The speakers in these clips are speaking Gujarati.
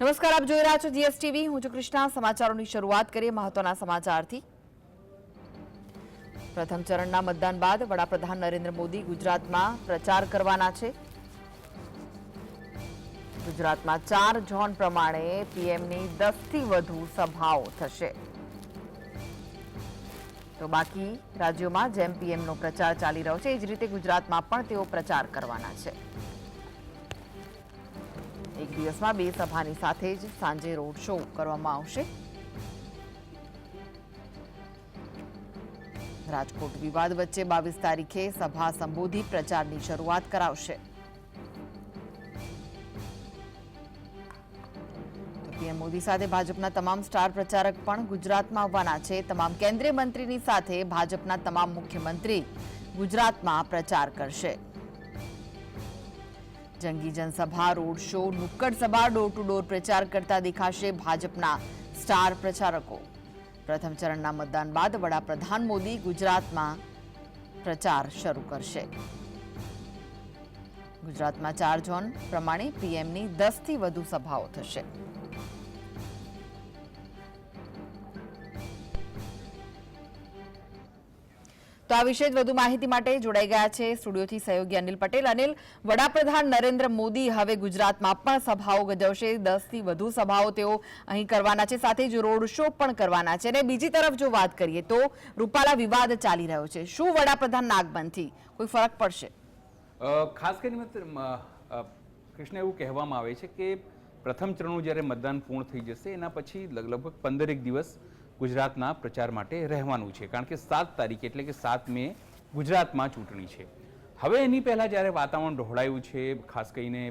નમસ્કાર, આપ જોઈ રહ્યા છો જીએસટીવી. હું છું કૃષ્ણા. સમાચારોની શરૂઆત કરીએ મહત્વના સમાચારથી. પ્રથમ ચરણના મતદાન બાદ વડાપ્રધાન નરેન્દ્ર મોદી ગુજરાતમાં પ્રચાર કરવાના છે. ગુજરાતમાં ચાર ઝોન પ્રમાણે પીએમની દસથી વધુ સભાઓ થશે. તો બાકી રાજ્યોમાં જેમ પીએમનો પ્રચાર ચાલી રહ્યો છે, એ જ રીતે ગુજરાતમાં પણ તેઓ પ્રચાર કરવાના છે. એક દિવસમાં બે સભાની સાથે જ સાંજે રોડ શો કરવામાં આવશે. રાજકોટ વિવાદ વચ્ચે બાવીસ તારીખે સભા સંબોધી પ્રચારની શરૂઆત કરાવશે. પીએમ મોદી સાથે ભાજપના તમામ સ્ટાર પ્રચારક પણ ગુજરાતમાં આવવાના છે. તમામ કેન્દ્રીય મંત્રીની સાથે ભાજપના તમામ મુખ્યમંત્રી ગુજરાતમાં પ્રચાર કરશે. જંગી જનસભા, રોડ શો, નુક્કડ સભા ડોર ટુ ડોર પ્રચાર કરતા દેખાશે ભાજપના સ્ટાર પ્રચારકો. પ્રથમ ચરણના મતદાન બાદ વડાપ્રધાન મોદી ગુજરાતમાં પ્રચાર શરૂ કરશે. ગુજરાતમાં ચાર ઝોન પ્રમાણે પીએમની દસથી વધુ સભાઓ થશે. તો આ વિશે વધુ માહિતી માટે જોડાઈ ગયા છે સ્ટુડિયોથી સહયોગી અનિલ પટેલ. અનિલ, વડાપ્રધાન નરેન્દ્ર મોદી હવે ગુજરાતમાં પણ સભાઓ ગજવશે. દસથી વધુ સભાઓ તેઓ અહીં કરવાના છે, સાથે જ રોડ શો પણ કરવાના છે. અને બીજી તરફ જો વાત કરીએ તો રૂપાલા વિવાદ ચાલી રહ્યો છે. શું વડાપ્રધાનના આગમનથી કોઈ ફરક પડશે? ખાસ કરીને કૃષ્ણ એવું કહેવામાં આવે છે કે પ્રથમ ચરણનું જ્યારે મતદાન પૂર્ણ થઈ જશે, એના પછી લગ- લગભગ પંદરેક દિવસ ગુજરાતના પ્રચાર માટે રહેવાનું છે. કારણ કે સાત તારીખે એટલે કે સાત મે ગુજરાતમાં ચૂંટણી છે. હવે એની પહેલાં જ્યારે વાતાવરણ ઢોળાયું છે, ખાસ કરીને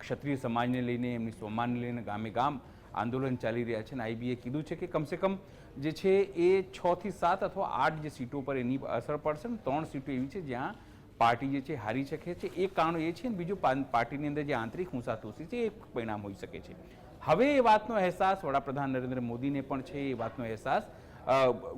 ક્ષત્રિય સમાજને લઈને, એમની સોમાનને લઈને ગામે ગામ આંદોલન ચાલી રહ્યા છે અને આઈબીએ કીધું છે કે કમસે કમ જે છે એ છ થી સાત અથવા આઠ જે સીટો પર એની અસર પડશે ને ત્રણ સીટો એવી છે જ્યાં પાર્ટી જે છે હારી શકે છે. એક કારણ એ છે ને બીજું પાર્ટીની અંદર જે આંતરિક હુંસાતુસી છે એ પરિણામ હોઈ શકે છે. હવે એ વાતનો અહેસાસ વડાપ્રધાન નરેન્દ્ર મોદીને પણ છે, એ વાતનો અહેસાસ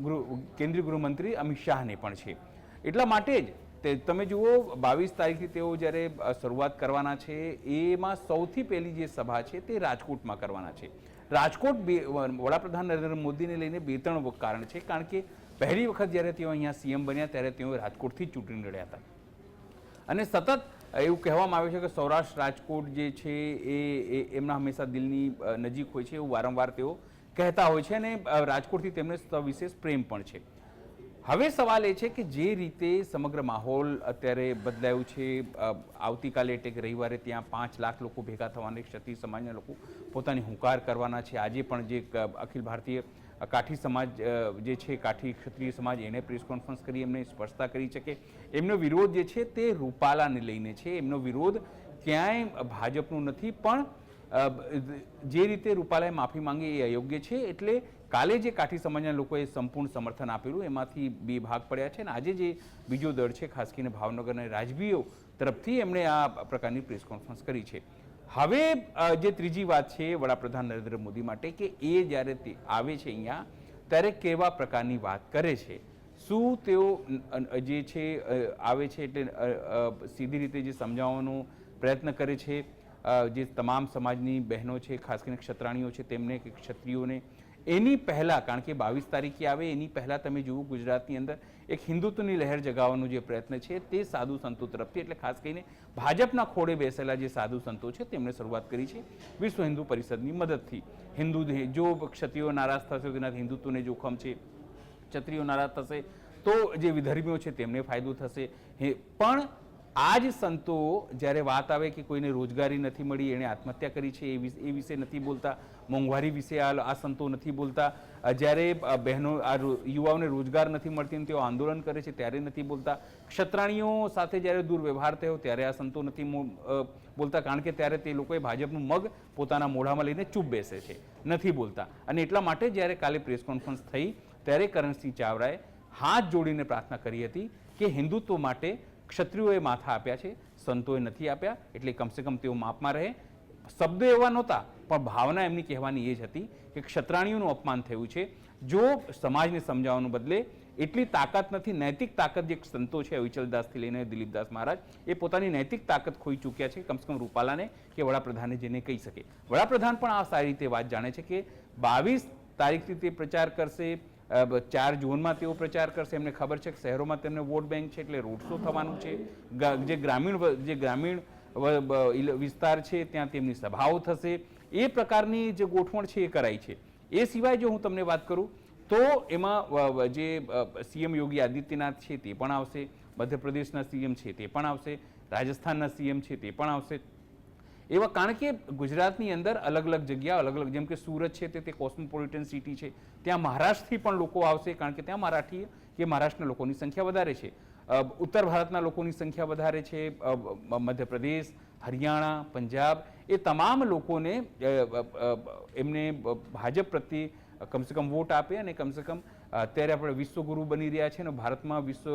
ગૃહ, કેન્દ્રીય ગૃહમંત્રી અમિત શાહને પણ છે. એટલા માટે જ તે, તમે જુઓ, બાવીસ તારીખથી તેઓ જ્યારે શરૂઆત કરવાના છે, એમાં સૌથી પહેલી જે સભા છે તે રાજકોટમાં કરવાના છે. રાજકોટ બે વડાપ્રધાન નરેન્દ્ર મોદીને લઈને બે ત્રણ કારણ છે. કારણ કે પહેલી વખત જ્યારે તેઓ અહીંયા સીએમ બન્યા, ત્યારે તેઓ રાજકોટથી ચૂંટણી લડ્યા હતા. અને સતત એવું કહેવામાં આવે છે કે સૌરાષ્ટ્ર રાજકોટ જે છે એ એમના હંમેશા દિલની નજીક હોય છે એવું વારંવાર તેઓ કહેતા હોય છે અને રાજકોટથી તેમને વિશેષ પ્રેમ પણ છે. હવે સવાલ એ છે કે જે રીતે સમગ્ર માહોલ અત્યારે બદલાયું છે આવતીકાલે એટલે કે રવિવારે ત્યાં પાંચ લાખ લોકો ભેગા થવાના ક્ષત્રિય સમાજના લોકો પોતાની હુંકાર કરવાના છે. આજે પણ જે અખિલ ભારતીય કાઠી સમાજ જે છે, કાઠી ક્ષત્રિય સમાજ, એને પ્રેસ કોન્ફરન્સ કરી, એમને સ્પષ્ટતા કરી છે કે એમનો વિરોધ જે છે, તે રૂપાલાને લઈને છે. એમનો વિરોધ ક્યાંય ભાજપનું નથી, પણ જે રીતે રૂપાલાએ માફી માંગી એ અયોગ્ય છે. એટલે કાલે જે કાઠી સમાજના લોકોએ સંપૂર્ણ સમર્થન આપેલું, એમાંથી બે ભાગ પડ્યા છે. અને આજે જે બીજો દળ છે, ખાસ કરીને ભાવનગર અને રાજવીઓ તરફથી એમણે આ પ્રકારની પ્રેસ કોન્ફરન્સ કરી છે. હવે જે ત્રીજી વાત છે વડાપ્રધાન નરેન્દ્ર મોદી માટે કે એ જ્યારે તે આવે છે અહીંયા, ત્યારે કેવા પ્રકારની વાત કરે છે? શું તેઓ જે છે આવે છે એટલે સીધી રીતે જે સમજાવવાનો પ્રયત્ન કરે છે? જે તમામ સમાજની બહેનો છે, ખાસ કરીને ક્ષત્રાણીઓ છે, તેમને કે ક્ષત્રિયોને એની પહેલાં, કારણ કે બાવીસ તારીખે આવે, એની પહેલાં તમે જુઓ ગુજરાતની અંદર એક હિન્દુત્વની લહેર જગાવવાનો જે પ્રયત્ન છે તે સાધુ સંતો તરફથી, એટલે ખાસ કરીને ભાજપના ખોળે બેસેલા જે સાધુ સંતો છે, તેમણે શરૂઆત કરી છે વિશ્વ હિન્દુ પરિષદની મદદથી. હિન્દુ જો ક્ષત્રિયો નારાજ થશે તેનાથી હિન્દુત્વને જોખમ છે, ક્ષત્રિયો નારાજ થશે, તો જે વિધર્મીઓ છે, તેમને ફાયદો થશે. પણ આ જ સંતો જ્યારે વાત આવે કે કોઈને રોજગારી નથી મળી, એણે આત્મહત્યા કરી છે, એ વિશે નથી બોલતા, મોંઘવારી વિશે આ સંતો નથી બોલતા. જ્યારે બહેનો, આ યુવાઓને રોજગાર નથી મળતી તેઓ આંદોલન કરે છે ત્યારે નથી બોલતા. ક્ષત્રાણીઓ સાથે જ્યારે દુર્વ્યવહાર થયો ત્યારે આ સંતો નથી બોલતા, કારણ કે ત્યારે તે લોકોએ ભાજપનું મગ પોતાના મોઢામાં લઈને ચૂપ બેસે છે, નથી બોલતા. અને એટલા માટે જ્યારે કાલે પ્રેસ કોન્ફરન્સ થઈ, ત્યારે કરણસિંહ ચાવડાએ હાથ જોડીને પ્રાર્થના કરી હતી કે હિન્દુત્વ માટે ક્ષત્રિયોએ માથા આપ્યા છે, સંતોએ નથી આપ્યા, એટલે કમસે કમ તેઓ માપમાં રહે. શબ્દો એવા નહોતા, પણ ભાવના એમની કહેવાની એ જ હતી કે ક્ષત્રાણીઓનું અપમાન થયું છે. જો સમાજને સમજાવવાનું બદલે, એટલી તાકાત નથી, નૈતિક તાકાત જે સંતો છે, અવિચલદાસથી લઈને દિલીપદાસ મહારાજ, એ પોતાની નૈતિક તાકાત ખોઈ ચૂક્યા છે, કમસે કમ રૂપાલાને કે વડાપ્રધાને જેને કહી શકે. વડાપ્રધાન પણ આ સારી રીતે વાત જાણે છે કે બાવીસ તારીખથી તે પ્રચાર કરશે ચાર જૂનમાં તેઓ પ્રચાર કરશે. એમને ખબર છે કે શહેરોમાં તેમને વોટ બેંક છે એટલે રોડ શો થવાનું છે. જે ગ્રામીણ જે ગ્રામીણ વિસ્તાર છે ત્યાં તેમની સભાઓ થશે. એ પ્રકારની જે ગોઠવણ છે એ કરાઈ છે. એ સિવાય જો હું તમને વાત કરું, તો એમાં જે સીએમ યોગી આદિત્યનાથ છે તે પણ આવશે. મધ્યપ્રદેશના સીએમ છે તે પણ આવશે. રાજસ્થાનના સીએમ છે તે પણ આવશે. એવા કારણ કે ગુજરાતની અંદર અલગ અલગ જગ્યા અલગ અલગ જેમ કે સુરત છે તે તે કોસ્મોપોલિટન સિટી છે. ત્યાં મહારાષ્ટ્રથી પણ લોકો આવશે કારણ કે ત્યાં મરાઠી કે મહારાષ્ટ્રના લોકોની સંખ્યા વધારે છે. ઉત્તર ભારતના લોકોની સંખ્યા વધારે છે. મધ્યપ્રદેશ, હરિયાણા, પંજાબ એ તમામ લોકોને એમને ભાજપ પ્રત્યે કમસે કમ વોટ આપે અને કમસે કમ અત્યારે આપણે વિશ્વગુરુ બની રહ્યા છે અને ભારતમાં વિશ્વ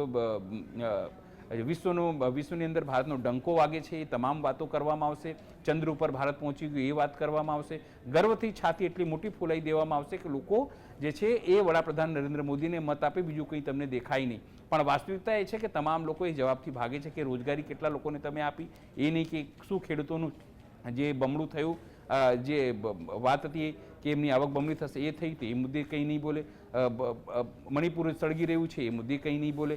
વિશ્વનો, વિશ્વની અંદર ભારતનો ડંકો વાગે છે, એ તમામ વાતો કરવામાં આવશે. ચંદ્ર ઉપર ભારત પહોંચી ગયું, એ વાત કરવામાં આવશે. ગર્વથી છાતી એટલી મોટી ફૂલાઈ દેવામાં આવશે કે લોકો જે છે, એ વડાપ્રધાન નરેન્દ્ર મોદીને મત આપે, બીજું કંઈ તમને દેખાય નહીં. પણ વાસ્તવિકતા એ છે કે તમામ લોકો એ જવાબથી ભાગે છે કે રોજગારી કેટલા લોકોને તમે આપી, એ નહીં કે શું ખેડૂતોનું જે બમણું થયું જે વાત હતી કે એમની આવક બમણી થશે એ થઈ તે એ મુદ્દે કંઈ નહીં બોલે. મણિપુર સળગી રહ્યું છે એ મુદ્દે કંઈ નહીં બોલે.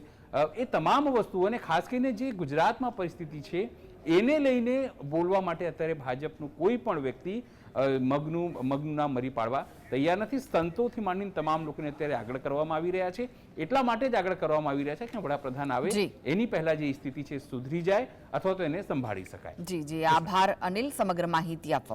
એ તમામ વસ્તુઓ અને ખાસ કરીને જે ગુજરાતમાં પરિસ્થિતિ છે એને લઈને બોલવા માટે અત્યારે ભાજપનું કોઈ પણ વ્યક્તિ મગનું મગનું નામ મરી પાડવા તૈયાર નથી. સંતોથી માંડીને તમામ લોકોને અત્યારે આગળ કરવામાં આવી રહ્યા છે. એટલા માટે જ આગળ કરવામાં આવી રહ્યા છે કે વડાપ્રધાન આવે. એની પહેલા જે સ્થિતિ છે સુધરી જાય અથવા તો એને સંભાળી શકાય. જી જી. આભાર અનિલ સમગ્ર માહિતી આપવા